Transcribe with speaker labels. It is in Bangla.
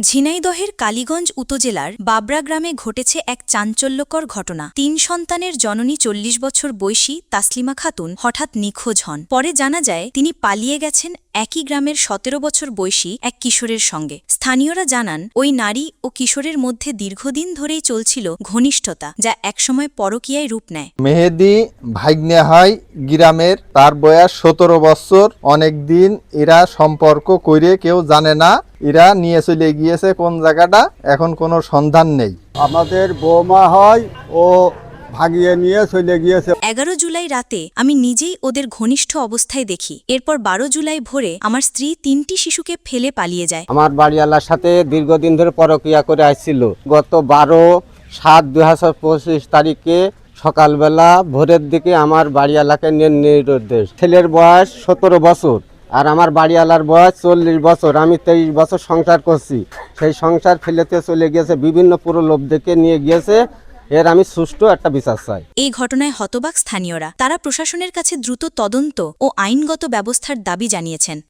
Speaker 1: ঝিনাইদহের কালীগঞ্জ উপজেলার বাবরা গ্রামে ঘটেছে এক চাঞ্চল্যকর ঘটনা। তিন সন্তানের জননী চল্লিশ বছর বয়সী তাসলিমা খাতুন হঠাৎ নিখোঁজ হন। পরে জানা যায়, তিনি পালিয়ে গেছেন একই গ্রামের সতেরো বছর বয়সী এক কিশোরের সঙ্গে। স্থানীয়রা জানান ওই নারী ও কিশোরের মধ্যে দীর্ঘদিন ধরেই চলছিল ঘনিষ্ঠতা যা একসময় পরকীয়ায় রূপ নেয়।
Speaker 2: মেহেদি ভাগ্নে হয় গ্রামের তার বয়স সতেরো বছর। অনেকদিন এরা সম্পর্ক করে কেউ জানে না এরা নিয়ে চলে গিয়েছে কোন জায়গাটা এখন কোনো সন্ধান নেই।
Speaker 3: আমাদের বৌমা হয় ও ভাগিয়ে নিয়ে চলে গিয়েছে।
Speaker 1: এগারো জুলাই রাতে আমি নিজেই ওদের ঘনিষ্ঠ অবস্থায় দেখি। এরপর বারো জুলাই ভোরে আমার স্ত্রী তিনটি শিশুকে ফেলে পালিয়ে যায়।
Speaker 4: আমার বাড়িওয়ালার সাথে দীর্ঘদিন ধরে পরক্রিয়া করে আসছিল। গত বারো সাত দুই হাজার পঁচিশ তারিখে সকালবেলা ভোরের দিকে আমার বাড়িওয়ালাকে নিয়ে নির্দেশ। ছেলের বয়স সতেরো বছর আর আমার বাড়িওয়ালার বয়স চল্লিশ বছর। আমি তেইশ বছর সংসার করছি। সেই সংসার ফেলেতে চলে গিয়েছে বিভিন্ন প্রলোভ দেখে নিয়ে গিয়েছে। এর আমি সুষ্ঠু একটা বিচার চাই।
Speaker 1: এই ঘটনায় হতবাক স্থানীয়রা। তারা প্রশাসনের কাছে দ্রুত তদন্ত ও আইনগত ব্যবস্থার দাবি জানিয়েছেন।